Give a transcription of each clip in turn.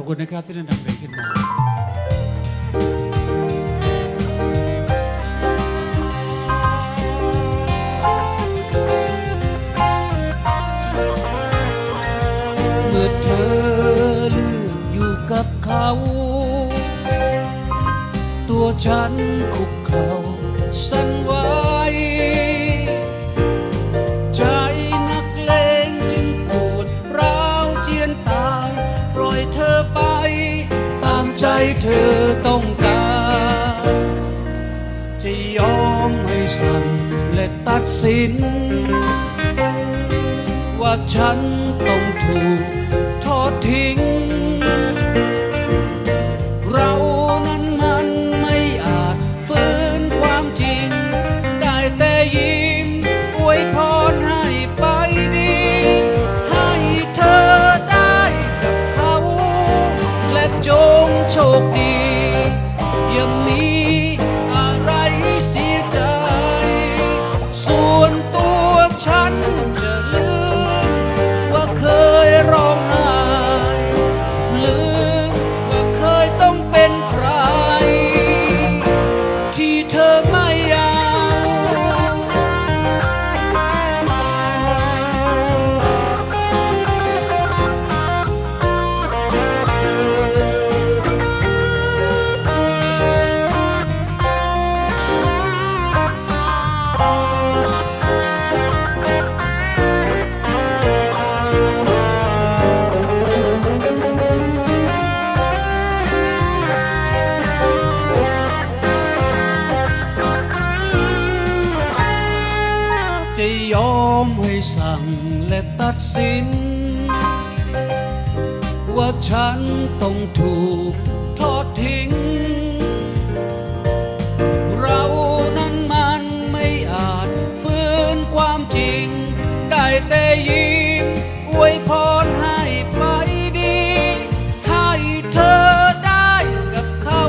อบคุณนะครับที่ได้นำเพลงขึ้นมาเมื่อเธอเลือกอยู่กับเขา ตัวฉันคุกเขาสั่นไหว ใจเธอต้องการ จะยอมให้สั่งและตัดสิน ว่าฉันต้องถูกทอดทิ้ง เรานั้นมันไม่อาจฟื้นความจริง โช มให้สั่งและตัดสิน ว่าฉันต้องถูกทอดทิ้ง เรานั้นมันไม่อาจฟื้นความจริง ได้แต่ยิ้มอวยพรให้ไปดี ให้เธอได้กับเขา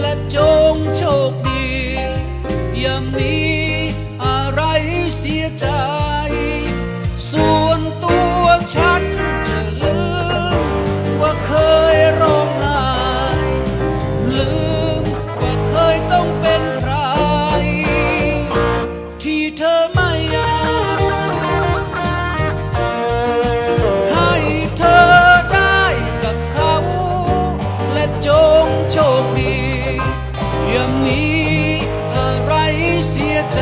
และจงโชคดี อย่ามี ใจ ส่วนตัวฉันจะลืมว่าเคยร้องไห้ลืมว่าเคยต้องเป็นใคร ที่เธอไม่อยากให้เธอได้กับเขา และจงโชคดี อย่ามีอะไรเสียใจ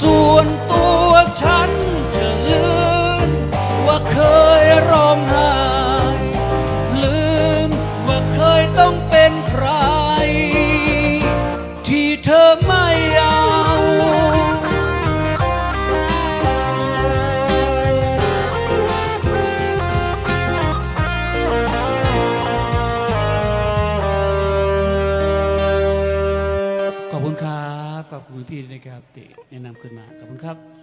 ส่วนตัวฉันจะลืมว่าเคยร้องไห้ ขอบคุณพี่นะครับที่แนะนำขึ้นมาขอบคุณครับ